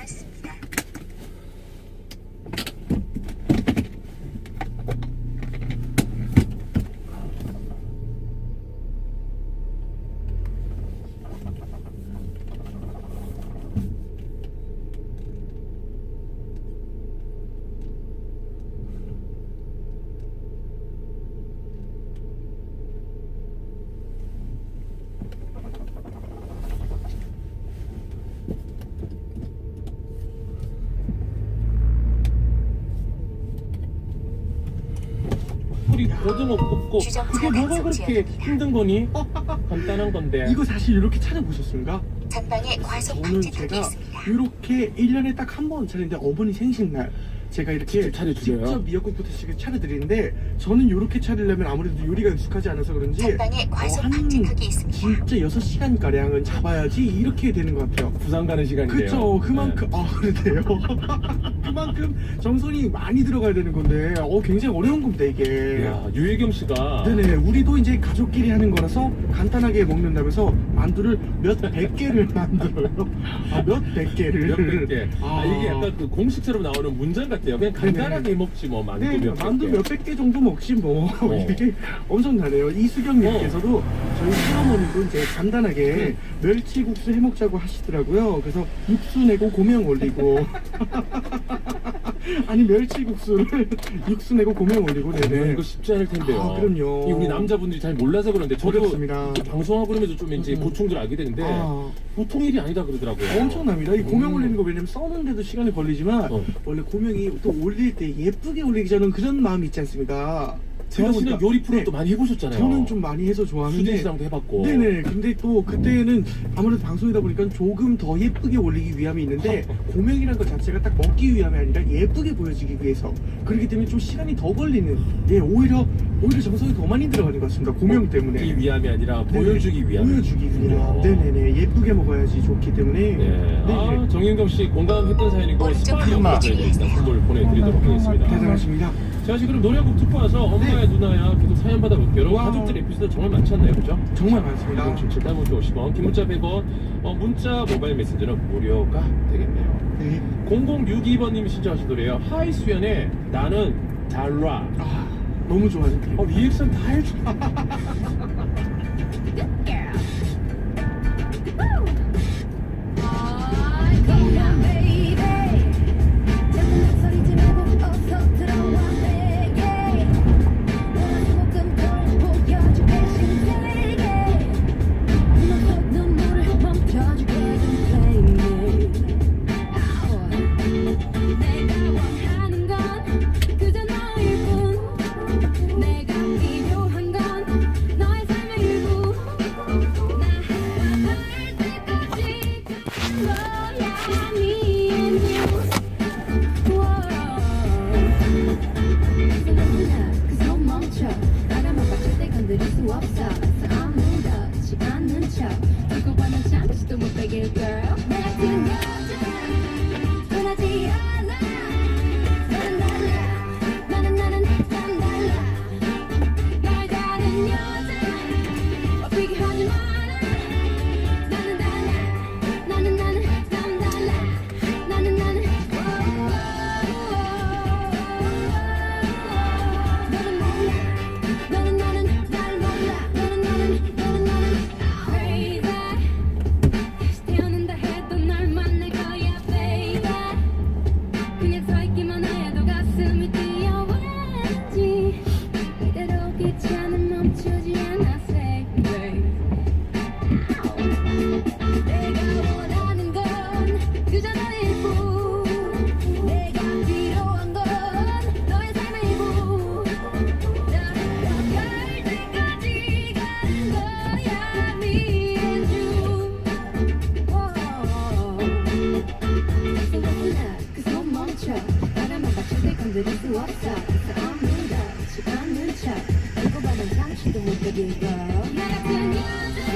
남 고등어 굽고 그게 뭐가 그렇게. 힘든 거니? 간단한 건데 이거 사실 이렇게 찾아보셨습니까? 전방에 과속 저는 방지턱이 제가 있습니다. 이렇게 1년에 딱 한 번 차리는데 어머니 생신날 제가 이렇게 직접 차려주세요? 직접 미역국부터 시켜 차려드리는데 저는 이렇게 차리려면 아무래도 요리가 익숙하지 않아서 그런지 전방에 과속 어, 한 방지턱이 있습니다. 진짜 6시간 가량은 잡아야지 이렇게 되는 것 같아요 부산 가는 시간인데요. 그쵸 그만큼 네. 아 그런데요 그만큼 정성이 많이 들어가야 되는 건데 어 굉장히 어려운 겁니다 이게 네. 야 유혜겸 씨가 네네 우리도 이제 가족끼리 하는 거라서 간단하게 먹는다면서 만두를 몇 백 개를 만들어요 아 몇 백 개를 몇백 개. 아, 아. 이게 약간 그 공식처럼 나오는 문장 같아요. 그냥 간단하게 먹지 뭐 만두 네, 몇백 만두 개. 몇백 개 정도 먹지 뭐 어. 이게 엄청나네요 이수경님께서도 저희 시어머니도 이제 간단하게 음. 멸치국수 해먹자고 하시더라고요 그래서 육수 내고 고명 올리고 아니 멸치국수를 육수 내고 고명 올리고 네, 네네 이거 쉽지 않을 텐데요. 아, 그럼요. 이 우리 남자분들이 잘 몰라서 그런데 저도 어렵습니다. 또 방송하고 그러면서 좀 이제 음. 고충들 알게 되는데 아. 보통 일이 아니다 그러더라고요. 엄청납니다. 이 고명 음. 올리는 거 왜냐면 써는데도 시간이 걸리지만 어. 원래 고명이 또 올릴 때 예쁘게 올리기 전에 그런 마음이 있지 않습니까? 제가 씨는 그러니까, 요리 프로 네, 또 많이 해보셨잖아요. 저는 좀 많이 해서 좋아하는데 수진시장도 해봤고. 네네 근데 또 그때는 아무래도 방송이다 보니까 조금 더 예쁘게 올리기 위함이 있는데 고명이라는 것 자체가 딱 먹기 위함이 아니라 예쁘게 보여지기 위해서 그렇기 때문에 좀 시간이 더 걸리는 예 오히려 오히려 정성이 더 많이 들어가는 것 같습니다 고명 때문에 먹기 위함이 아니라 네네, 보여주기 위함. 보여주기 위함 네네네 예쁘게 먹어야지 좋기 때문에 네. 아, 정윤경 씨 공감했던 사연이고 저희가 일단 번에 선물 보내드리도록 하겠습니다. 대단하십니다 자, 씨 그럼 노래 한곡 듣고 와서 엄마야 누나야 계속 사연 받아볼게요. 여러분. 가족들 에피소드 정말 많지 않나요, 그죠? 정말 많습니다 1077 단문표 50원, 긴 문자 100원, 어, 문자 모바일 메신저는 무료가 되겠네요. 네. 0062번님이 신청하신 노래예요. 하이수연의 나는 달라. 아, 너무 좋아요. 어, 리액션 다 해줘. 받칠 때 건드릴 수 없어 그래서 아무렇지 않은 척 알고 봐도 잠시도 못 되길 girl 나 같은 여자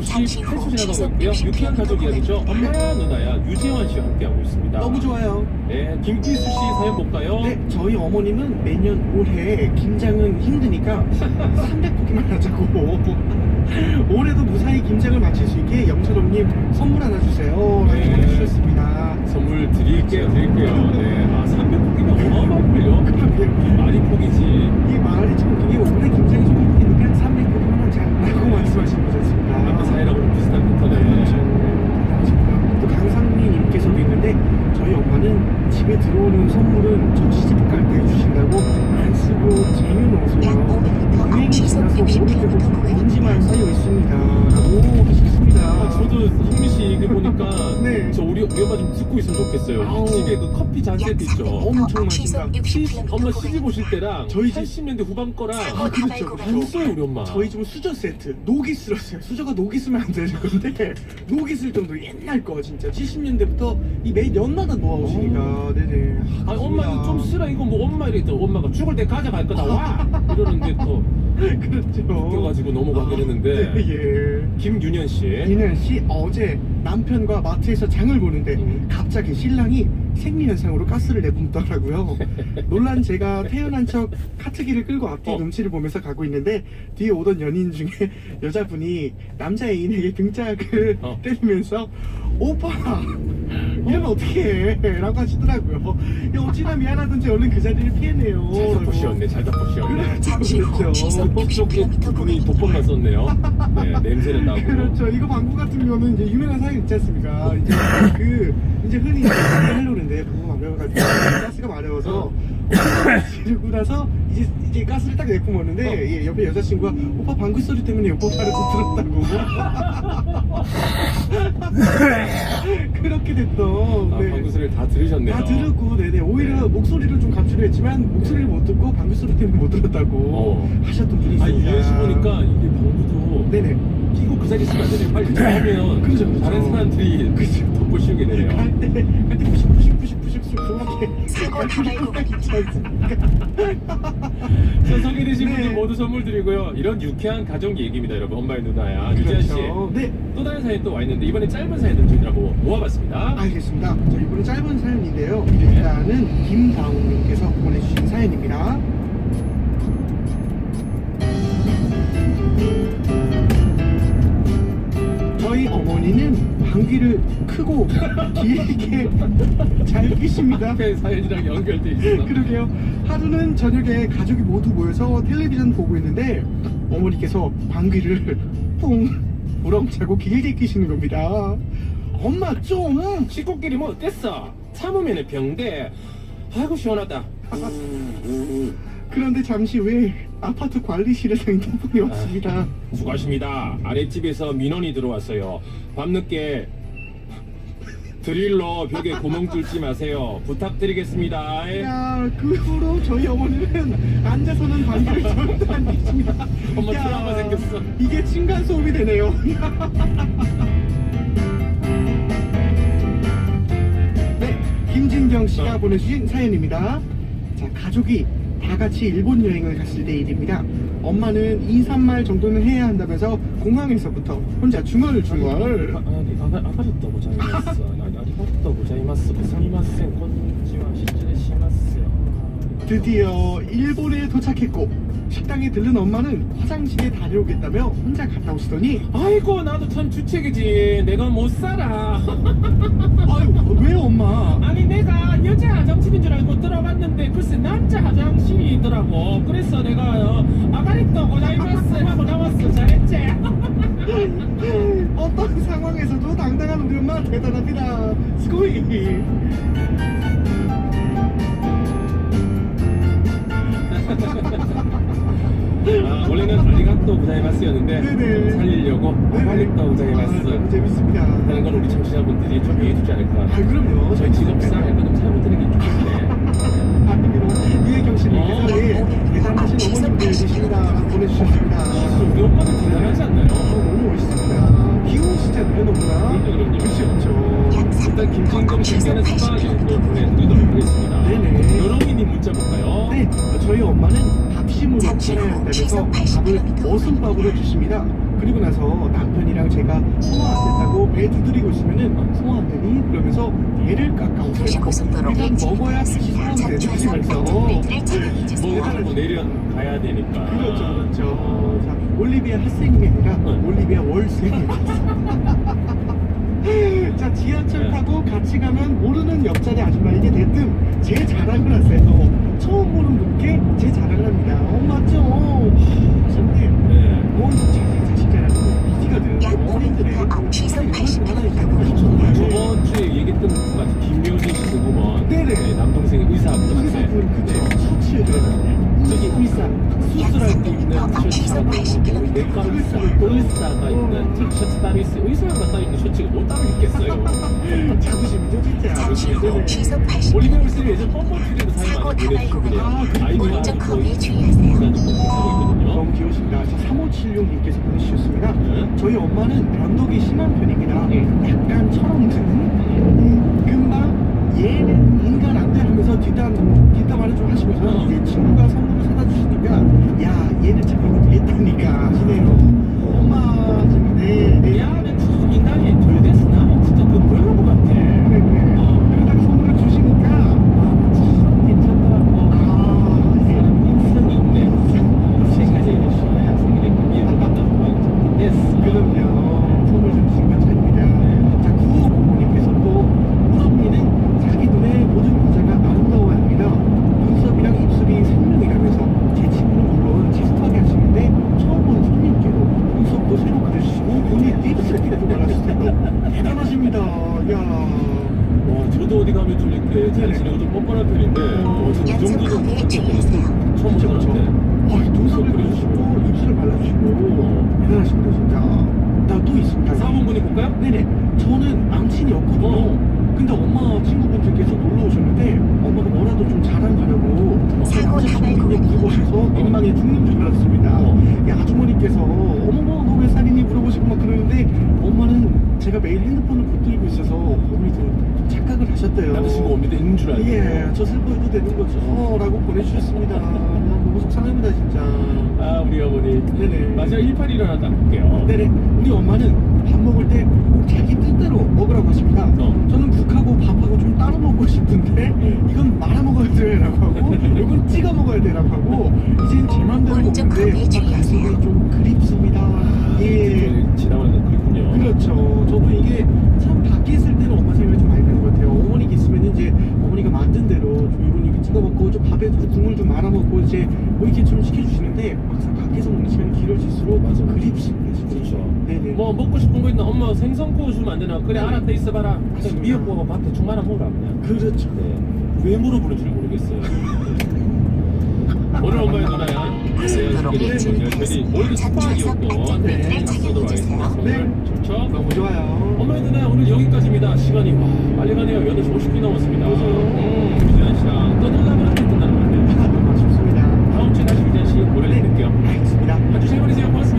41분 잠시 후 58초 지나가고 있고요. 60 유쾌한 가족 이야기죠. 엄마야 누나야 유재환 씨와 함께하고 있습니다. 너무 좋아요. 네, 김기수 씨 사연 볼까요? 네, 저희 어머님은 매년 올해 김장은 힘드니까 300포기만 하자고. 올해도 무사히 김장을 마칠 수 있게 영철hom님 선물 하나 주세요. 라고 네. 보내주셨습니다. 선물 드릴게요, 드릴게요. 네, 아 300포기면 어마어마할걸요? 그러게요. 많이 포기지. 보니까 네. 저 우리, 우리 엄마 좀 듣고 있으면 좋겠어요. 아우. 집에 그 커피 잔약 세트 있죠. 300m 엄청 앞 시속 맛있다. 60km 엄마 시집. 오실 때랑 저희 집- 80년대 후반 거랑 아, 그렇죠, 그렇죠. 안 써요 우리 엄마. 저희 집은 수저 세트 녹이 쓸었어요. 수저가 녹이 쓰면 안 되는 건데 녹이 쓸 정도 옛날 거 진짜 70년대부터 이매 연마다 모아오시니까 네네. 아 엄마 이거 좀 쓰라 이거 뭐 엄마 이랬더 엄마가 죽을 때 가져갈 거다 와 이러는데 또 그렇죠. 웃겨가지고 넘어가긴 했는데 네, 예. 김윤현 씨 이는 씨 어제 남편과 마트에서 장을 보는데 음. 갑자기 신랑이 생리현상으로 가스를 내뿜더라고요. 놀란 제가 태어난 척 카트기를 끌고 앞뒤 어. 눈치를 보면서 가고 있는데 뒤에 오던 연인 중에 여자분이 남자 애인에게 등짝을 어. 때리면서 오빠 이러면 어떡해 라고 하시더라고요. 야, 어찌나 미안하던지 얼른 그 자리를 피해내요. 잘 라고. 덮으시었네 잘 덮으시었네 그렇죠. 잠시 후 그렇죠. 시속 60km 분이 구간입니다. 독번만 썼네요 네 냄새는 나고 그렇죠. 이거 방구 같은 경우는 이제 유명한 사연 있지 않습니까? 이제 그 이제 흔히 이제 하려는데 방구 마려워가지고 가스가 마려워서 지르고 나서 이제 이제 가스를 딱 내뿜었는데 어. 예, 옆에 여자친구가 오빠 방구 소리 때문에 오빠를 못 들었다고 그렇게 됐던 아 네. 방구 소리를 다 들으셨네요 다 들었고 네네 오히려 네. 목소리를 좀 감추려 했지만 목소리를 못 듣고 방구 소리 때문에 못 들었다고 어. 하셨던 분이 아 있습니다. 씨 보니까 이게 방구도 네네 끼고 그 자리 있으면 안 되네 빨리 들어가면 그렇죠, 그렇죠. 다른 사람들이 그렇죠. 덮어씌우게 되네요 갈때 갈때 푸식 푸식 푸식 푸식 푸식 저렇게 사고 다발 구 자, 소개되신 네. 분들 모두 선물 드리고요. 이런 유쾌한 가족 얘기입니다, 여러분. 엄마의 누나야. 유지한 씨. 그렇죠. 네 또 다른 사연 또 와 있는데, 이번에 짧은 사연들 저희들하고 모아봤습니다. 알겠습니다. 자 이번엔 짧은 사연인데요. 일단은 김다운님께서 보내주신 사연입니다. 크고 길게 잘 끼십니다. 앞에 사연이랑 연결돼 있어. 그러게요. 하루는 저녁에 가족이 모두 모여서 텔레비전 보고 있는데 어머니께서 방귀를 뽕 우렁차고 길게 끼시는 겁니다. 엄마 좀. 식구끼리 뭐 어땠어? 참으면 병돼. 아이고, 시원하다. 그런데 잠시 후에 아파트 관리실에서 핸드폰이 왔습니다. 수고하십니다. 아랫집에서 민원이 들어왔어요. 밤늦게 드릴로 벽에 구멍 뚫지 마세요. 부탁드리겠습니다. 야, 그 후로 저희 어머니는 앉아서는 방귀를 절대 안 끼십니다. 엄마 트라우마 생겼어. 이게 층간 소음이 되네요. 네, 김진경 씨가 어. 보내주신 사연입니다. 자, 가족이 다 같이 일본 여행을 갔을 때 일입니다. 엄마는 2, 3말 정도는 해야 한다면서 공항에서부터 혼자 중얼중얼 아, 아니, 아, 아가리또 고자이마 아리가또 고자이마스. 스미마센. 곤니치와 시츠레시마스. 드디어 일본에 도착했고 식당에 들른 엄마는 화장실에 다녀오겠다며 혼자 갔다 오시더니 아이고 나도 참 주책이지 내가 못 살아 아유 왜 엄마 아니 내가 여자 화장실인 줄 알고 들어봤는데 글쎄 남자 화장실이 있더라고 그래서 내가 어, 아가리또 고자이마스 하고 나왔어 잘했지 어떤 상황에서도 엄마 대단합니다. 스코이. 아, 원래는 아리가또 고자이마스였는데 네네. 살리려고 아리가또 아, 고자이마스 너무 재밌습니다. 하는 건 우리 청취자분들이 좀 이해해 주지 않을까 아 그럼요. 저희 직업상 약간 좀 잘못되는 게 있기 때문에 아닙니다. 씨님께서 어. 예, 대단하신 어머님들 계십니다. 보내주셨습니다. 그렇죠, 그렇죠. 약 일단 300m 김진금 앞 씨께는 시속 사과하기로 80km 보내드리도록 하겠습니다 네네. 여롱이님 문자 볼까요? 네, 저희 엄마는 밥심으로 한다면서 시속 밥을 80km 머슴밥으로 주십니다. 그리고 나서 남편이랑 제가 배 두드리고 있으면은 소화 안 되니? 그러면서 배를 깎아오세요. 도시고속도로 일단 먹어야 다시 소화 뭐 주세요. 하고 내려가야 되니까 그렇죠, 그렇죠. 자, 올리비아 핫생이 아니라 네. 올리비아 월생. 자, 지하철 네. 타고 같이 가면 모르는 옆자리 아줌마에게 대뜸 제 자랑을 하세요. 처음 보는 분께 제 자랑을 합니다. 어, 맞죠? 근데 네. 뭔 잠시 후. 시속 올리비아 80km 울스는 예전 펌펌트리도 사용 사고 다발? 아이디가 오른쪽 커브에 주의하세요. 자, 3576님께서 보내주셨습니다. 네. 저희 엄마는 변덕이 심한 편입니다. 네. 약간 철없는 금방 얘는 인간 안돼 하면서 뒷담, 뒷담화를 좀 하시면서 어. 이제 친구가 선물을 사다 주시니까 야 얘는 참 이거 됐다니까 하시네요. 엄마 좀 네, 네. 야, 내 추석 인간이 덜 됐으나 진짜 그 별로 같아. 네, 네. 그러다가 선물을 주시니까 참 괜찮더라고. 아, 예. 사람 인성이 있네. 생각이 이래 생일에 이해를 받는 됐어. 그럼요. 선물 좀 주신 건 잘입니다. 자, 구호공님께서 또 우선미는 자기 눈에 모든 여자가 아름다워야 합니다. 눈썹이랑 입술이 생명이라면서 제 친구는 물론 지스하게 하시는데 처음 본 손님께도 눈썹도 새로 그려주시고 본인 립스틱도 발라주시고 대단하십니다. 야 와, 저도 어디 가면 좀 이렇게 잘 네네. 지내고 좀 뻔뻔한 편인데, 어, 저이 양쪽 커브에 주의하세요. 처음 그쵸. 보는데. 어, 눈썹을 그려주시고 입술을 발라주시고 대단하십니다 진짜. 나 또 있습니다. 4번 분이 볼까요? 네네. 저는 남친이 없거든요. 어. 근데 엄마 친구분들께서 놀러 오셨는데 엄마가 뭐라도 좀 자랑하려고 사고 남자친구에게 다발구간입니다. 물어보셔서 민망해 죽는 줄 알았습니다. 어. 야, 아주머니께서 어머머 너 왜 살이니 물어보시고 막 그러는데 엄마는 제가 매일 핸드폰을 붙들고 있어서 어머니도 좀 착각을 하셨대요. 남자친구 옵니다 있는 줄 알고. 예, 저 슬퍼해도 되는 거죠. 라고 보내주셨습니다. 아, 너무 속상합니다 진짜. 아, 우리 어머니. 네네. 마지막 18일 일어났다 볼게요. 네네. 우리 엄마는 밥 먹을 때 꼭 자기 뜻대로 먹으라고 하십니다. 어. 저는 국하고 밥하고 좀 따로 먹고 싶은데 이건 말아 먹어야 돼라고 하고 이건 찍어 먹어야 돼라고 하고 이젠 제 맘대로 오른쪽 먹는데 커브에 주의하세요. 좀 그립습니다. 예. 지나가는 그랬군요. 그렇죠. 저도 이게 참 밖에 있을 때는 엄마 생각이 좀 많이. 어머니 있으면 이제 어머니가 만든 대로 좀 이건 이렇게 찍어 먹고 좀 밥에도 좀 국물 좀 말아 먹고 이제 뭐 이렇게 좀 시켜주시는데 막상 밖에서 먹는 시간이 길어질수록 맞아. 그립습니다. 진짜. 그렇죠. 네네. 뭐 먹고 싶은 거 있나? 엄마 생선 구워 주면 안 되나? 그래 알았다 있어봐라. 맞습니다. 미역국하고 밥 대충 말아 먹으라 그냥. 그렇죠. 네. 왜 물어보는지 모르겠어요. 오늘 엄마의 누나야. 네, 저희 올드 좌측 스파이었고 안전벨트를 네, 주세요. 네. 좋죠? 너무 좋아요. 엄마의 누나 오늘 여기까지입니다. 시간이 와 빨리 가네요. 8시 50분이 넘었습니다. 맞아요. 음, 유지한 씨랑 떠들라면 어떻게 끝나는 건데. 너무 아쉽습니다. 다음 주에 다시 유지한 씨 노래 네. 드릴게요. 알겠습니다. 한주 잘 보내세요. 고맙습니다.